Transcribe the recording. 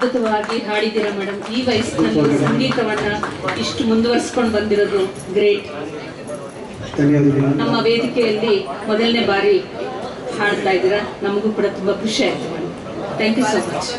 ಅದ್ಭುತವಾಗಿ ಹಾಡಿದ್ದೀರಾ ಮೇಡಮ್. ಈ ವಯಸ್ಸಿನಲ್ಲಿ ಸಂಗೀತವನ್ನ ಇಷ್ಟು ಮುಂದುವರಿಸ್ಕೊಂಡು ಬಂದಿರೋದು ಗ್ರೇಟ್. ನಮ್ಮ ವೇದಿಕೆಯಲ್ಲಿ ಮೊದಲನೇ ಬಾರಿ ಹಾಡ್ತಾ ಇದ್ದೀರಾ. ನಮಗೂ ಕೂಡ ತುಂಬಾ ಖುಷಿ ಆಯ್ತು madam. Thank you so much